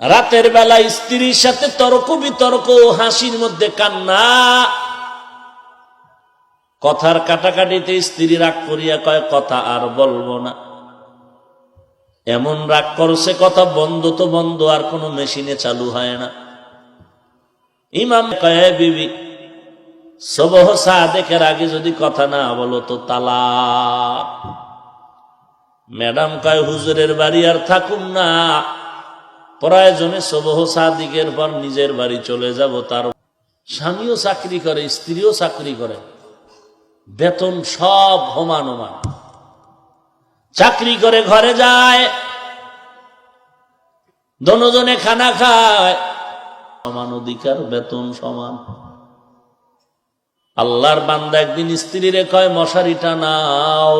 রাতের বেলা স্ত্রীর সাথে তর্ক বিতর্ক হাসির মধ্যে কান্না। কথার কাটাকাটিতে স্ত্রী রাগ করিয়া কয়, কথা আর বলব না। এমন রাগ করছে কথা বন্ধ তো বন্ধ, আর কোনো মেশিনে চালু হয় না। ইমাম কয় বিবি, সবহ সাদেকের আগে যদি কথা না বলো তো তালা ম্যাডাম কয়, হুজুরের বাড়ি আর থাকুন না। প্রয়োজনে সবহ সাদিকের পর নিজের বাড়ি চলে যাব, তার স্বামীও চাকরি করে, স্ত্রীও চাকরি করে। বেতন সব সমান চাকরি করে ঘরে যায় খানা খায়। সমান অধিকার, বেতন সমান। আল্লাহর বান্দা একদিন স্ত্রীরে কয় মশারি টানাও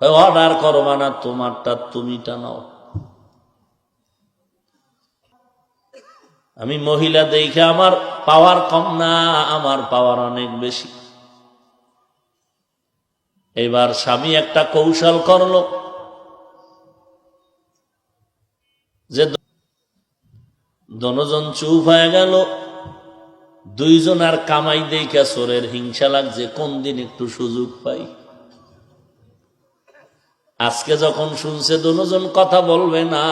কয়, অর্ডার করো মানা তোমারটা তুমি টানাও আমি মহিলা দেখে আমার পাওয়ার কম না, আমার পাওয়ার অনেক বেশি। এবার স্বামী একটা কৌশল করল। যে দনজন চুপ হয়ে গেল। দুইজন আর কামাই দেখে চোরের হিংসা লাগছে, কোন দিন একটু সুযোগ পাই। আজকে যখন শুনছে দুজন কথা বলবে না,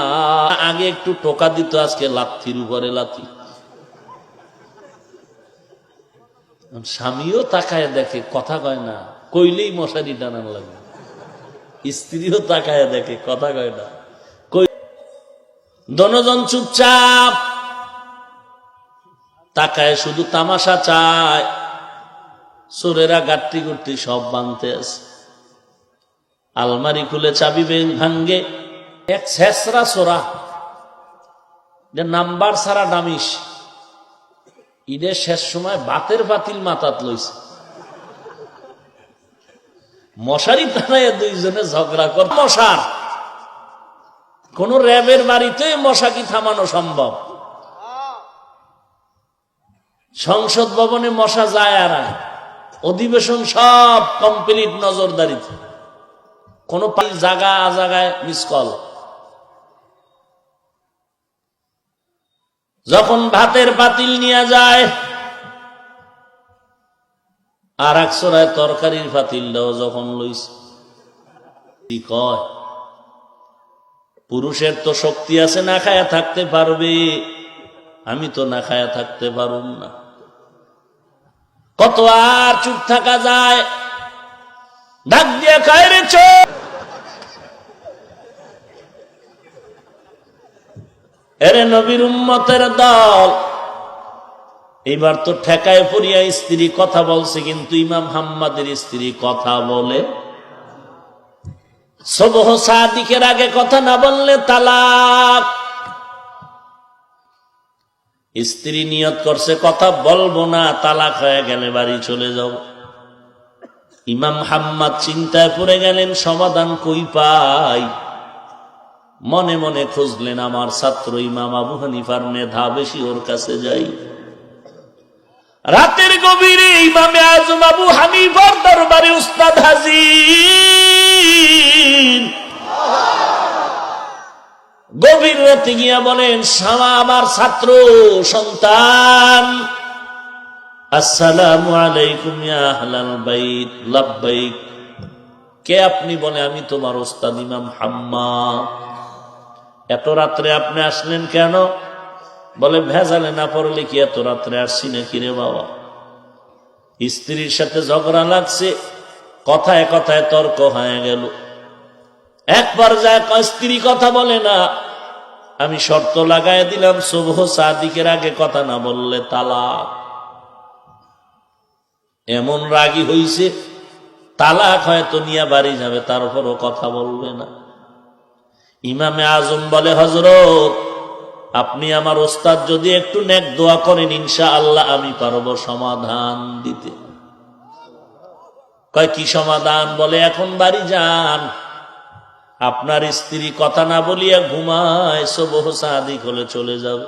আগে একটু টোকা দিত আজকে লাথির উপরে লাথি। স্বামীও তাকায় দেখে, কথা কয় না, কইলেই মশারি টানান লাগে। স্ত্রীও তাকায় দেখে, কথা কয় না। দনজন চুপচাপ তাকায়, শুধু তামাশা চায়। চোরেরা গাট্টি গুট্টি সব বানতে আছে। আলমারি খুলে চাবি ভাঙ্গে। এক শেষরা সোরা যে নাম্বার সারা ডামিস ঈদের শেষ সময় বাতের বাতিল মাতাত লইছে। মশারি টানায় দুইজনে ঝগড়া কর মশার। কোন র্যাবের বাড়িতে মশা কি থামানো সম্ভব? সংসদ ভবনে মশা যায় আর অধিবেশন সব কমপ্লিট নজরদারিতে। কোন জায়গা আজাগায় মিস কল যখন ভাতের পাতিল নিয়ে যায়, আর এক সরায় তরকারির পাতিলটাও যখন লইস। কি কয়? পুরুষের তো শক্তি আছে না খায়া থাকতে পারবে। আমি তো না খায়া থাকতে পারুম না। কত আর চুপ থাকা যায়। ডাক দিয়ে খায় রে এরে নবীর উম্মতের দল। এবার তো ঠেকায় পড়িয়া স্ত্রী কথা বলছে, কিন্তু ইমাম হাম্মাদের স্ত্রী কথা বলে। সবহ সাদিকের আগে কথা না বললে তালাক। স্ত্রী নিয়ত করছে, কথা বলব না, তালাক হয়ে গেলে বাড়ি চলে যাব। ইমাম হাম্মাদ চিন্তায় পড়ে গেলেন, সমাধান কই পাই? মনে মনে খুঁজলেন আমার ছাত্র ইমাম আবু হানিফার মেধা বেশি ওর কাছে যাই। রাতের গভীরে ইমামে আজম আবু হানিফার দরবারে উস্তাদ হাজির। গভীর রাতে গিয়া বলেন শামা আমার ছাত্র, সন্তান। আসসালামু আলাইকুম কে আপনি বলে, আমি তোমার ওস্তাদ ইমাম হাম্মা। এত রাত্রে আপনি আসলেন কেন? বলে, ভেজালে না পড়লে কি এত রাত্রে আসছি নাকি রে বাবা? স্ত্রীর সাথে ঝগড়া লাগছে, কথায় কথায় তর্ক হয়ে গেল। একবার যায় কয়, স্ত্রী কথা বলে না। আমি শর্ত লাগাই দিলাম শুভ সাদিকের আগে কথা না বললে তালাক। এমন রাগী হইছে, তালাক হয়তো নিয়ে বাড়ি যাবে, তার উপরও কথা বলবে না। ইমামে আজম বলে হজরত আপনি আমার ওস্তাদ, যদি একটু নেক দোয়া করেন ইনশা আল্লাহ আমি পারব সমাধান দিতে। কয়, কি সমাধান? বলে, এখন বাড়ি যান। আপনার স্ত্রী কথা না বলিয়া ঘুমায়, সবহ সাদিক হলে চলে যাবে।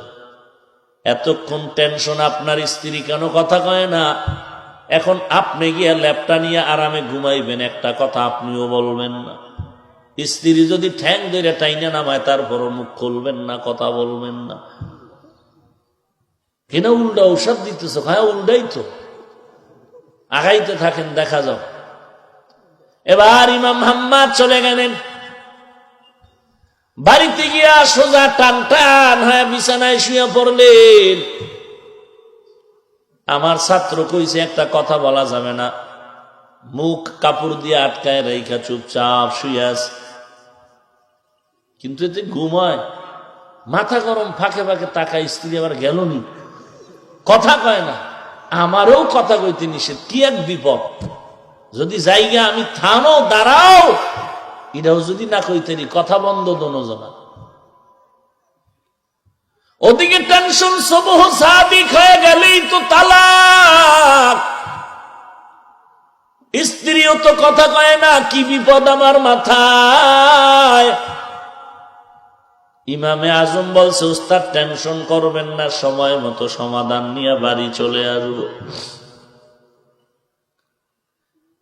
এতক্ষণ টেনশন আপনার স্ত্রী কেন কথা কয় না? এখন আপনি গিয়া ল্যাপটা নিয়ে আরামে ঘুমাইবেন, একটা কথা আপনিও বলবেন না। স্ত্রী যদি ঠ্যাং ধরে টাইনে নামায় তারপর মুখ খুলবেন না, কথা বলবেন না। কিনা উল্টা ঔষধ দিতেছ? হ্যাঁ উল্টাই তো। আগাইতে থাকেন, দেখা যাও। এবার ইমাম হাম্মাদ চলে গেলেন। বাড়িতে গিয়া সোজা টান টান হ্যাঁ বিছানায় শুয়ে পড়লেন। আমার ছাত্র কইছে, একটা কথা বলা যাবে না। মুখ কাপড় দিয়ে আটকায় রেখা চুপচাপ শুয়ে আছে। কিন্তু এতে ঘুমায়, মাথা গরম, ফাঁকে ফাঁকে তাকা স্ত্রী আবার গেল নি কথা কয় না, আমারও কথা কইতে নিষেধ, কি এক বিপদ? যদি জায়গা আমি থানো দাঁড়াও, এটাও যদি না কইতেনি কথা বন্ধ দোনোজনা ওদিকে টেনশন সবহ সাদিক হয়ে গেলেই তো তালাক। স্ত্রীও তো কথা কয় না, কি বিপদ আমার মাথায়? ইমামে আজম বলছে, উস্তাদ, টেনশন করবেন না, সময় মতো সমাধান নিয়ে বাড়ি চলে আসব।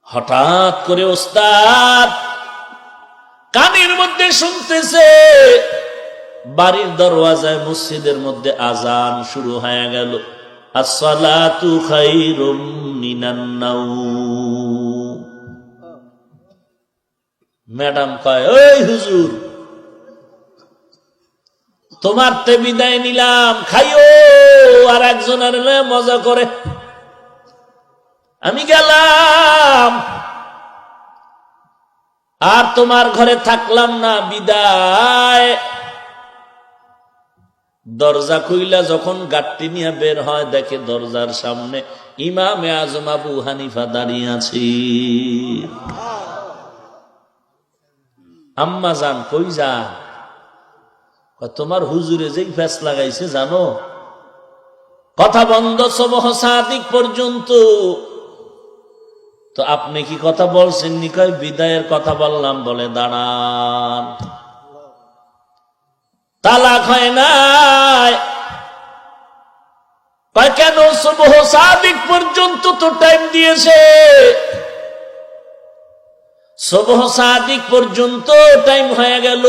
হঠাৎ করে ওস্তাদ কানের মধ্যে শুনতেছে, বাড়ির দরওয়াজায় মসজিদের মধ্যে আজান শুরু হয়ে গেল। ম্যাডাম কয়, ওই হুজুর তোমার তে বিদায় নিলাম খাইও। আর একজনের লয়ে মজা করে। আমি গেলাম। আর তোমার ঘরে থাকলাম না বিদায়। দরজা খুইলা যখন গাট্টি নিয়ে বের হয় দেখে দরজার সামনে ইমামে আজম আবু হানিফা দাঁড়িয়ে আছি। আম্মা যান কই কয়, তোমার হুজুরে যেই ফ্যাস লাগাইছে জানো? কথা বন্ধ সবহ সাদিক পর্যন্ত। তো আপনি কি কথা বলছেন নিকয় বিদায়ের কথা বললাম, বলে দাঁড়ান। তালাক হয় নাই। কেন সবহ সাদিক পর্যন্ত তো টাইম দিয়েছে? সবহ সাদিক পর্যন্ত টাইম হয়ে গেল।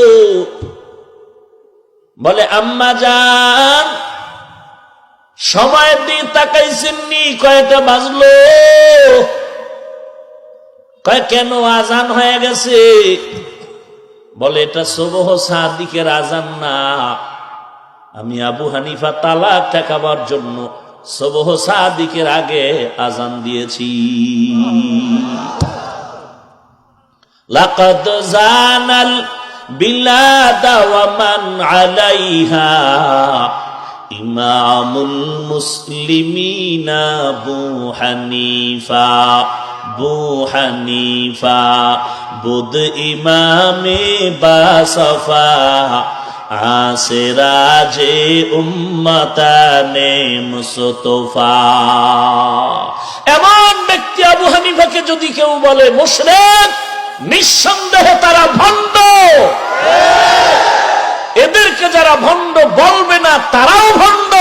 বলে আম্মা যান সময়ের দিকে তাকাইছেননি কয়টা বাজলো? কয় কেন আজান হয়ে গেছে? বলে এটা সবহ সাদিকের আজান না। আমি আবু হানিফা তালাক ঠেকাবার জন্য সবহ সাদিকের আগে আজান দিয়েছি। লাকাদ জানাল বিলাদ ওয়া মান আলাইহা ইমামুল মুসলিমিনা আবু হানিফা, বু হানিফা বুদ ইমামে বাসফা আসেরাজে উম্মতানে মুস্তফা। এমন ব্যক্তি আবু হানিফাকে যদি কেউ বলে মুশরিক নিঃসন্দেহে তারা ভণ্ড। এদেরকে যারা ভণ্ড বলবে না তারাও ভণ্ড।